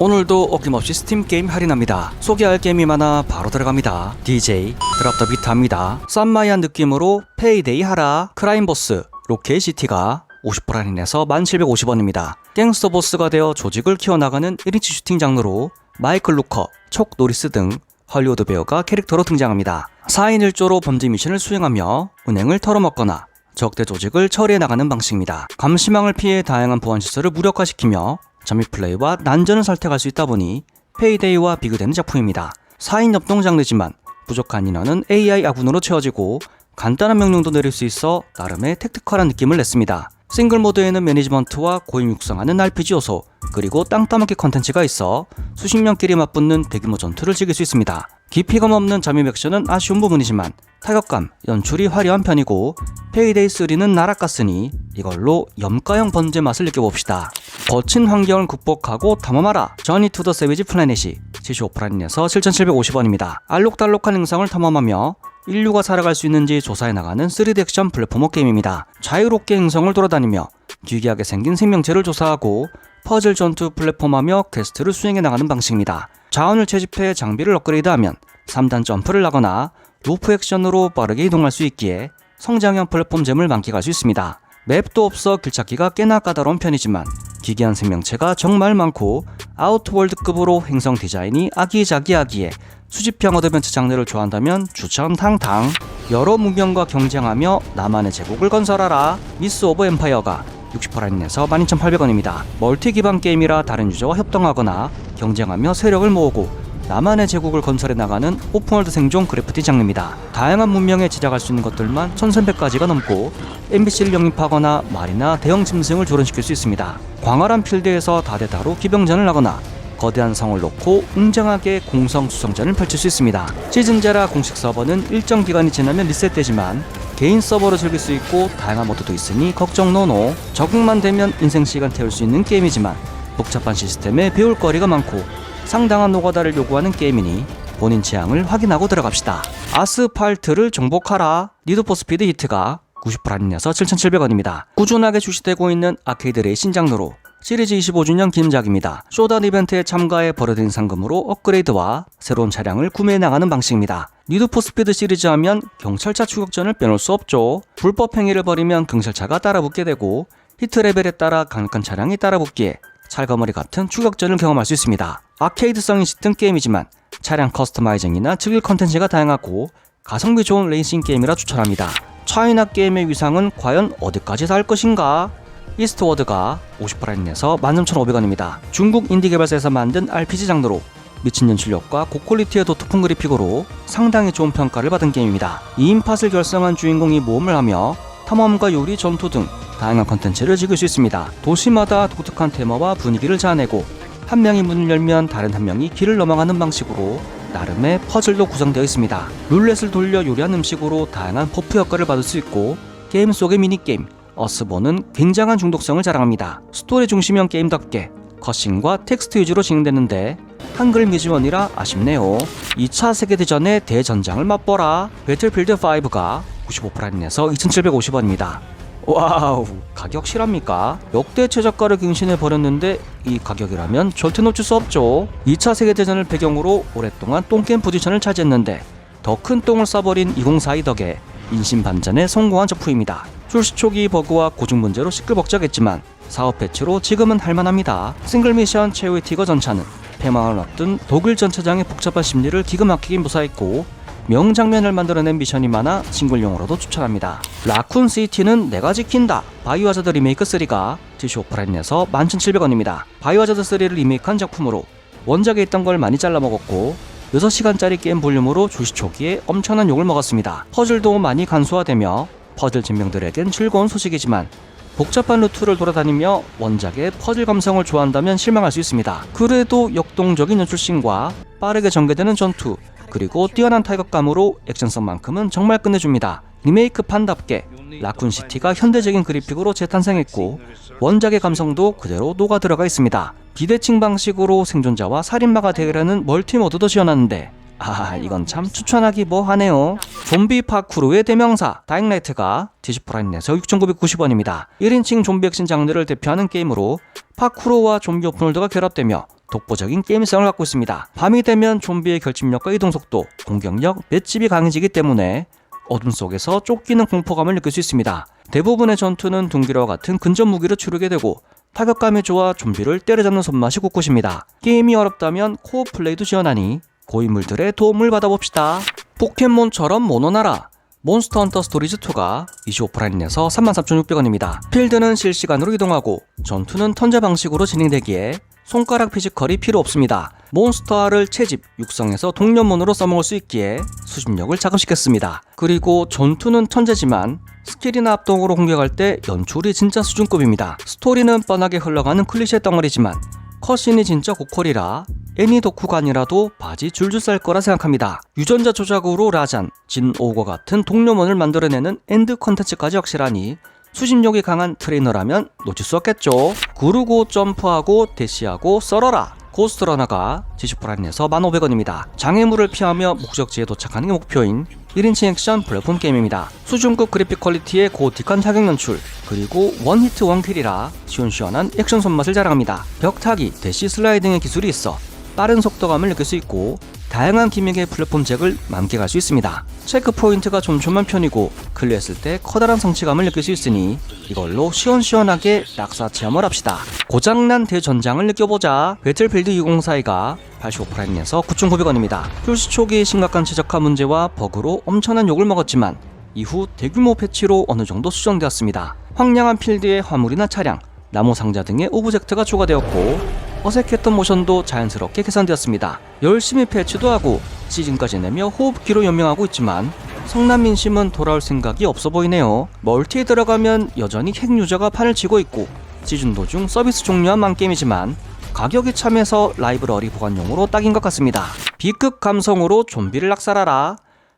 오늘도 어김없이 스팀 게임 할인합니다. 소개할 게임이 많아 바로 들어갑니다. DJ 드랍 더 비트합니다. 쌈마이한 느낌으로 페이데이 하라 크라임 보스 로켓 시티가 50% 할인해서 1750원입니다. 갱스터 보스가 되어 조직을 키워나가는 1인치 슈팅 장르로 마이클 루커, 촉 노리스 등 헐리우드 배우가 캐릭터로 등장합니다. 4인 1조로 범죄 미션을 수행하며 은행을 털어먹거나 적대 조직을 처리해 나가는 방식입니다. 감시망을 피해 다양한 보안 시설을 무력화시키며 점입 플레이와 난전을 선택할 수 있다 보니 페이데이와 비교되는 작품입니다. 4인 협동 장르지만 부족한 인원은 AI 아군으로 채워지고 간단한 명령도 내릴 수 있어 나름의 택티컬한 느낌을 냈습니다. 싱글 모드에는 매니지먼트와 고임 육성하는 RPG 요소 그리고 땅 따먹기 컨텐츠가 있어 수십 명끼리 맞붙는 대규모 전투를 즐길 수 있습니다. 깊이감 없는 잠입 액션은 아쉬운 부분이지만 타격감, 연출이 화려한 편이고 페이데이 3는 날아갔으니 이걸로 염가형 번제 맛을 느껴봅시다. 거친 환경을 극복하고 탐험하라 저니 투더 세비지 플래닛이 75%인에서 7,750원입니다. 알록달록한 행성을 탐험하며 인류가 살아갈 수 있는지 조사해 나가는 3D 액션 플랫포머 게임입니다. 자유롭게 행성을 돌아다니며 기괴하게 생긴 생명체를 조사하고 퍼즐 전투 플랫폼하며 퀘스트를 수행해 나가는 방식입니다. 자원을 채집해 장비를 업그레이드하면 3단 점프를 하거나 로프 액션으로 빠르게 이동할 수 있기에 성장형 플랫폼 잼을 만끽할 수 있습니다. 맵도 없어 길찾기가 꽤나 까다로운 편이지만 기괴한 생명체가 정말 많고 아우트월드급으로 행성 디자인이 아기자기하기에 수집형 어드벤처 장르를 좋아한다면 추천 탕탕 여러 문명과 경쟁하며 나만의 제국을 건설하라 미스 오브 엠파이어가 60% 할인해서 12,800원입니다. 멀티 기반 게임이라 다른 유저와 협동하거나 경쟁하며 세력을 모으고 나만의 제국을 건설해 나가는 오픈월드 생존 그래프티 장르입니다. 다양한 문명에 제작할 수 있는 것들만 1300가지가 넘고 NPC를 영입하거나 말이나 대형 짐승을 조련시킬 수 있습니다. 광활한 필드에서 다대다로 기병전을 하거나 거대한 성을 놓고 웅장하게 공성 수성전을 펼칠 수 있습니다. 시즌제라 공식 서버는 일정 기간이 지나면 리셋되지만 개인 서버로 즐길 수 있고 다양한 모드도 있으니 걱정 노노. 적응만 되면 인생 시간 태울 수 있는 게임이지만 복잡한 시스템에 배울 거리가 많고 상당한 노가다를 요구하는 게임이니 본인 취향을 확인하고 들어갑시다. 아스팔트를 정복하라. 니드포 스피드 히트가 90% 할인해서 7,700원입니다. 꾸준하게 출시되고 있는 아케이드 레이싱 장르로 시리즈 25주년 기념작입니다. 쇼단 이벤트에 참가해 벌어들인 상금으로 업그레이드와 새로운 차량을 구매해 나가는 방식입니다. 니드포 스피드 시리즈 하면 경찰차 추격전을 빼놓을 수 없죠. 불법 행위를 벌이면 경찰차가 따라붙게 되고 히트 레벨에 따라 강력한 차량이 따라붙기에 찰거머리 같은 추격전을 경험할 수 있습니다. 아케이드성이 짙은 게임이지만 차량 커스터마이징이나 즐길 컨텐츠가 다양하고 가성비 좋은 레이싱 게임이라 추천합니다. 차이나 게임의 위상은 과연 어디까지 닿을 것인가? 이스트워드가 50% 할인해서 13,500원입니다. 중국 인디 개발사에서 만든 RPG 장르로 미친 연출력과 고퀄리티의 도트풍 그래픽으로 상당히 좋은 평가를 받은 게임입니다. 2인 팟을 결성한 주인공이 모험을 하며 탐험과 요리, 전투 등 다양한 컨텐츠를 즐길 수 있습니다. 도시마다 독특한 테마와 분위기를 자아내고 한 명이 문을 열면 다른 한 명이 길을 넘어가는 방식으로 나름의 퍼즐도 구성되어 있습니다. 룰렛을 돌려 요리한 음식으로 다양한 버프 효과를 받을 수 있고 게임 속의 미니게임 어스본은 굉장한 중독성을 자랑합니다. 스토리 중심형 게임답게 컷신과 텍스트 위주로 진행되는데 한글 미지원이라 아쉽네요. 2차 세계대전의 대전장을 맛보라. 배틀필드 5가 95% 할인해서 2,750원입니다. 와우, 가격 실합니까? 역대 최저가를 갱신해 버렸는데 이 가격이라면 절대 놓칠 수 없죠. 2차 세계대전을 배경으로 오랫동안 똥겜 포지션을 차지했는데 더 큰 똥을 싸버린 2042 덕에 인신반전에 성공한 작품입니다. 출시 초기 버그와 고증 문제로 시끌벅적했지만 사업 패치로 지금은 할만합니다. 싱글 미션 최후의 티거 전차는 패망을 앞둔 독일 전차장의 복잡한 심리를 기가 막히게 묘사했고 명장면을 만들어낸 미션이 많아 싱글용으로도 추천합니다. 라쿤 시티는 내가 지킨다. 바이오하자드 리메이크 3가 75%에서 11,700원입니다. 바이오하자드 3를 리메이크한 작품으로 원작에 있던 걸 많이 잘라먹었고 6시간짜리 게임 볼륨으로 출시 초기에 엄청난 욕을 먹었습니다. 퍼즐도 많이 간소화되며 퍼즐 진명들에겐 즐거운 소식이지만 복잡한 루트를 돌아다니며 원작의 퍼즐 감성을 좋아한다면 실망할 수 있습니다. 그래도 역동적인 연출신과 빠르게 전개되는 전투, 그리고 뛰어난 타격감으로 액션성만큼은 정말 끝내줍니다. 리메이크 판답게 라쿤시티가 현대적인 그래픽으로 재탄생했고 원작의 감성도 그대로 녹아 들어가 있습니다. 비대칭 방식으로 생존자와 살인마가 대결하는 멀티 모드도 지원하는데 아 이건 참 추천하기 뭐하네요. 좀비 파쿠르의 대명사 다잉라이트가 70% 할인해서 6,990원입니다. 1인칭 좀비 액션 장르를 대표하는 게임으로 파쿠르와 좀비 오픈월드가 결합되며 독보적인 게임성을 갖고 있습니다. 밤이 되면 좀비의 결집력과 이동속도, 공격력, 맷집이 강해지기 때문에 어둠 속에서 쫓기는 공포감을 느낄 수 있습니다. 대부분의 전투는 둥기와 같은 근접 무기로 치르게 되고 타격감이 좋아 좀비를 때려잡는 손맛이 곳곳입니다. 게임이 어렵다면 코어 플레이도 지원하니 고인물들의 도움을 받아봅시다. 포켓몬처럼 모노나라 몬스터 헌터 스토리즈 2가 25%인에서 33,600원입니다. 필드는 실시간으로 이동하고 전투는 턴제 방식으로 진행되기에 손가락 피지컬이 필요 없습니다. 몬스터를 채집, 육성해서 동년몬으로 써먹을 수 있기에 수집력을 자극시켰습니다. 그리고 전투는 턴제지만 스킬이나 합동으로 공격할 때 연출이 진짜 수준급입니다. 스토리는 뻔하게 흘러가는 클리셰 덩어리지만 컷신이 진짜 고퀄이라 애니 덕후가 아니라도 바지 줄줄 쌀 거라 생각합니다. 유전자 조작으로 라잔, 진 오거 같은 동료몬을 만들어내는 엔드 컨텐츠까지 확실하니 수집력이 강한 트레이너라면 놓칠 수 없겠죠. 구르고 점프하고 대시하고 썰어라. 고스트러너가 지슈프라인에서 1,500원입니다. 장애물을 피하며 목적지에 도착하는 게 목표인 1인칭 액션 플랫폼 게임입니다. 수준급 그래픽 퀄리티의 고틱한 타격 연출, 그리고 원히트 원킬이라 시원시원한 액션 손맛을 자랑합니다. 벽타기, 대시 슬라이딩의 기술이 있어 빠른 속도감을 느낄 수 있고 다양한 기믹의 플랫폼 잭을 만끽할 수 있습니다. 체크 포인트가 촘촘한 편이고 클리어했을 때 커다란 성취감을 느낄 수 있으니 이걸로 시원시원하게 낙사 체험을 합시다. 고장난 대전장을 느껴보자. 배틀필드 2042가 85%에서 9,900원입니다. 출시 초기 심각한 최적화 문제와 버그로 엄청난 욕을 먹었지만 이후 대규모 패치로 어느 정도 수정되었습니다. 황량한 필드의 화물이나 차량, 나무 상자 등의 오브젝트가 추가되었고 어색했던 모션도 자연스럽게 개선되었습니다. 열심히 패치도 하고 시즌까지 내며 호흡기로 연명하고 있지만 성남 민 심은 돌아올 생각이 없어 보이네요. 멀티에 들어가면 여전히 핵 유저가 판을 치고 있고 시즌 도중 서비스 종료한 만게임이지만 가격이 참해서 라이브러리 보관용으로 딱인 것 같습니다. B급 감성으로 좀비를 낙살하라.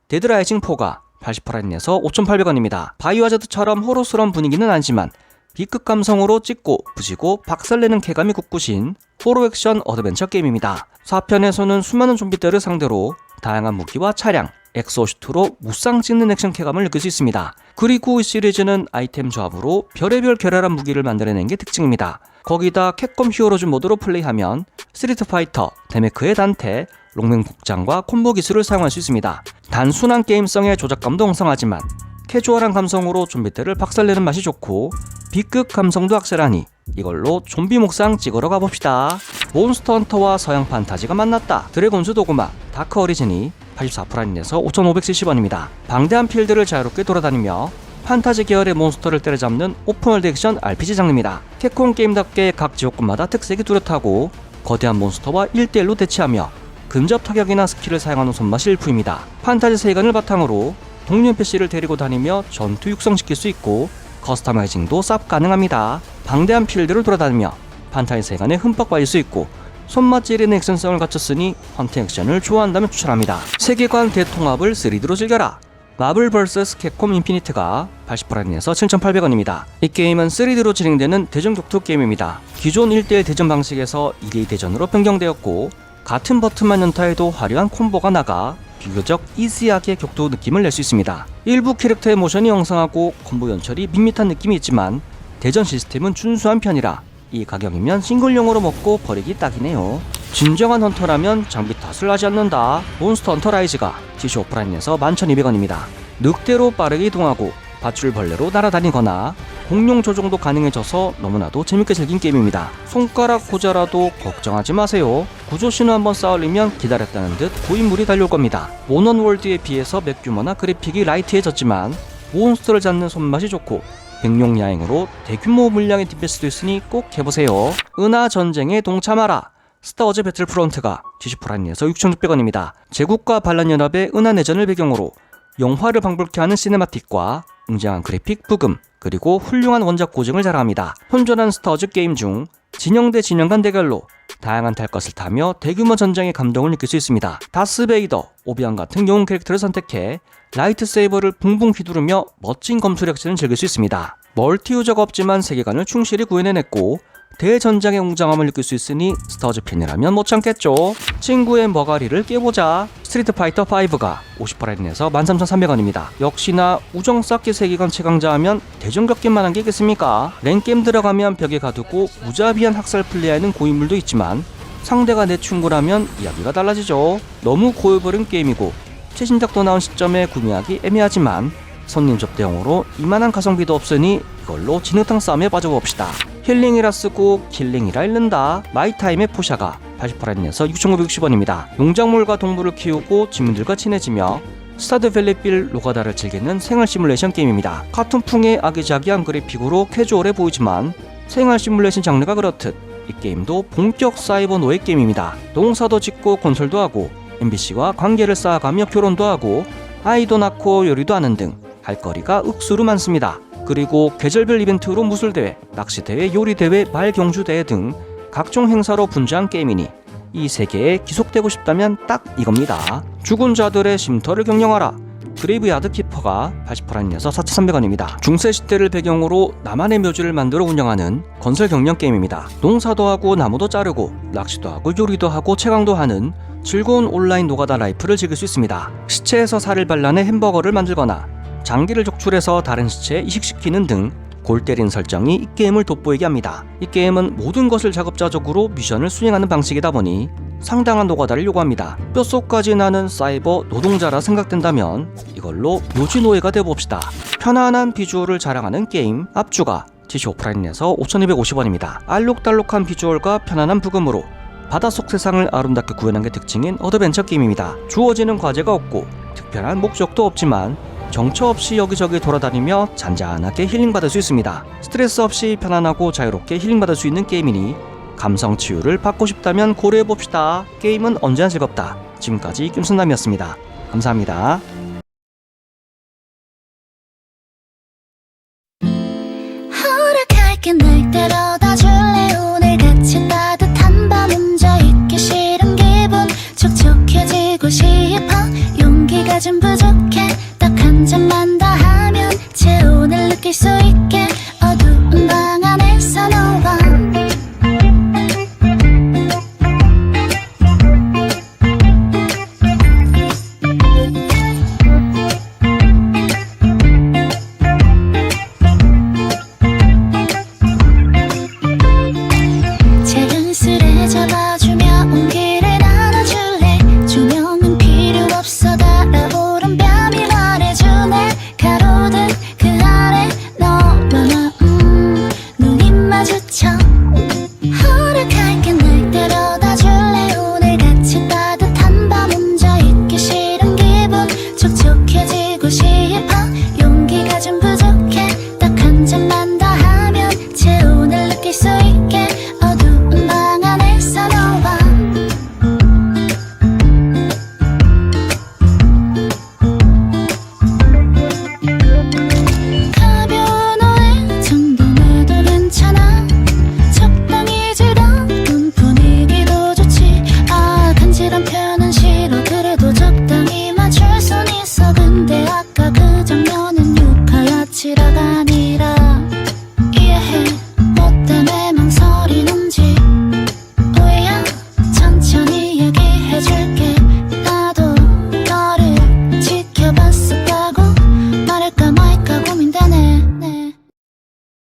데드라이징 4가 80%에서 5,800원입니다. 바이오하자드처럼 호러스러운 분위기는 아니지만 B급 감성으로 찍고 부시고 박살내는 쾌감이 굳구신 호러 액션 어드벤처 게임입니다. 4편에서는 수많은 좀비들을 상대로 다양한 무기와 차량, 엑소슈트로 무쌍 찍는 액션 쾌감을 느낄 수 있습니다. 그리고 이 시리즈는 아이템 조합으로 별의별 결혈한 무기를 만들어낸 게 특징입니다. 거기다 캡콤 히어로즈 모드로 플레이하면 스트리트 파이터, 데메크의 단테, 롱맹 복장과 콤보 기술을 사용할 수 있습니다. 단순한 게임성의 조작감도 엉성하지만 캐주얼한 감성으로 좀비들을 박살내는 맛이 좋고 B급 감성도 확실하니 이걸로 좀비 목상 찍으러 가봅시다. 몬스터 헌터와 서양 판타지가 만났다. 드래곤즈 도그마 다크 어리진이 84%인에서 5,570원입니다. 방대한 필드를 자유롭게 돌아다니며 판타지 계열의 몬스터를 때려잡는 오픈월드 액션 RPG 장르입니다. 캡콤 게임답게 각 지역군마다 특색이 뚜렷하고 거대한 몬스터와 1대1로 대치하며 근접 타격이나 스킬을 사용하는 손맛이 일품입니다. 판타지 세계관을 바탕으로 동료 NPC를 데리고 다니며 전투 육성시킬 수 있고 커스터마이징도 쌉 가능합니다. 방대한 필드를 돌아다니며 판타지 세계관에 흠뻑 빠질 수 있고 손맛 찌르는 액션성을 갖췄으니 헌팅 액션을 좋아한다면 추천합니다. 세계관 대통합을 3D로 즐겨라. 마블 vs 캡콤 인피니트가 80%에서 7,800원입니다. 이 게임은 3D로 진행되는 대전 격투 게임입니다. 기존 1대1 대전 방식에서 2대2 대전으로 변경되었고 같은 버튼만 연타해도 화려한 콤보가 나가 비교적 이지하게 격투 느낌을 낼 수 있습니다. 일부 캐릭터의 모션이 엉성하고 콤보 연출이 밋밋한 느낌이 있지만 대전 시스템은 준수한 편이라 이 가격이면 싱글용으로 먹고 버리기 딱이네요. 진정한 헌터라면 장비 탓을 하지 않는다. 몬스터 헌터 라이즈가 지시 오프라인에서 11,200원입니다. 늑대로 빠르게 이동하고 밧줄벌레로 날아다니거나 공룡 조종도 가능해져서 너무나도 재밌게 즐긴 게임입니다. 손가락 고자라도 걱정하지 마세요. 구조 신호 한번 쌓으려면 기다렸다는 듯 고인물이 달려올 겁니다. 모넌 월드에 비해서 몇 규모나 그래픽이 라이트해졌지만 몬스터를 잡는 손맛이 좋고 백룡 야행으로 대규모 물량의 DPS도 있으니 꼭 해보세요. 은하 전쟁에 동참하라. 스타워즈 배틀프론트가 70%에서 6,600원입니다. 제국과 반란연합의 은하 내전을 배경으로 영화를 방불케 하는 시네마틱과 웅장한 그래픽 부금 그리고 훌륭한 원작 고증을 자랑합니다. 혼전한 스타워즈 게임 중 진영 대 진영 간 대결로 다양한 탈 것을 타며 대규모 전장의 감동을 느낄 수 있습니다. 다스베이더, 오비안 같은 영웅 캐릭터를 선택해 라이트 세이버를 붕붕 휘두르며 멋진 검술 액션을 즐길 수 있습니다. 멀티 유저가 없지만 세계관을 충실히 구현해냈고 대전장의 웅장함을 느낄 수 있으니 스타워즈 팬이라면 못 참겠죠. 친구의 머가리를 깨보자. 스트리트 파이터 5가 50%에서 13,300원입니다. 역시나 우정 쌓기 세계관 최강자 하면 대전 겪기만 한 게 있겠습니까? 랭게임 들어가면 벽에 가두고 무자비한 학살 플레이하는 고인물도 있지만 상대가 내 친구라면 이야기가 달라지죠. 너무 고여버린 게임이고 최신작도 나온 시점에 구매하기 애매하지만 손님 접대용으로 이만한 가성비도 없으니 이걸로 진흙탕 싸움에 빠져봅시다. 힐링이라 쓰고 킬링이라 읽는다. 마이타임의 포샤가 88엔에서 6,960원입니다. 농작물과 동물을 키우고 주민들과 친해지며 스타드밸리 빌 로가다를 즐기는 생활 시뮬레이션 게임입니다. 카툰풍의 아기자기한 그래픽으로 캐주얼해 보이지만 생활 시뮬레이션 장르가 그렇듯 이 게임도 본격 사이버 노예 게임입니다. 농사도 짓고 건설도 하고 NPC와 관계를 쌓아가며 결혼도 하고 아이도 낳고 요리도 하는 등 할 거리가 억수로 많습니다. 그리고 계절별 이벤트로 무술대회, 낚시대회, 요리대회, 말경주대회 등 각종 행사로 분주한 게임이니 이 세계에 기속되고 싶다면 딱 이겁니다. 죽은 자들의 쉼터를 경영하라. 그레이브야드 키퍼가 88원에서 4,300원입니다. 중세 시대를 배경으로 나만의 묘지를 만들어 운영하는 건설 경영 게임입니다. 농사도 하고 나무도 자르고 낚시도 하고 요리도 하고 채광도 하는 즐거운 온라인 노가다 라이프를 즐길 수 있습니다. 시체에서 살을 발라내 햄버거를 만들거나 장기를 적출해서 다른 시체에 이식시키는 등 골 때린 설정이 이 게임을 돋보이게 합니다. 이 게임은 모든 것을 작업자적으로 미션을 수행하는 방식이다 보니 상당한 노가다를 요구합니다. 뼛속까지 나는 사이버 노동자라 생각된다면 이걸로 묘지 노예가 되어봅시다. 편안한 비주얼을 자랑하는 게임 앞주가 TC 오프라인에서 5,250원입니다. 알록달록한 비주얼과 편안한 부금으로 바닷속 세상을 아름답게 구현한 게 특징인 어드벤처 게임입니다. 주어지는 과제가 없고 특별한 목적도 없지만 정처 없이 여기저기 돌아다니며 잔잔하게 힐링받을 수 있습니다. 스트레스 없이 편안하고 자유롭게 힐링받을 수 있는 게임이니 감성 치유를 받고 싶다면 고려해봅시다. 게임은 언제나 즐겁다. 지금까지 김순남이었습니다. 감사합니다.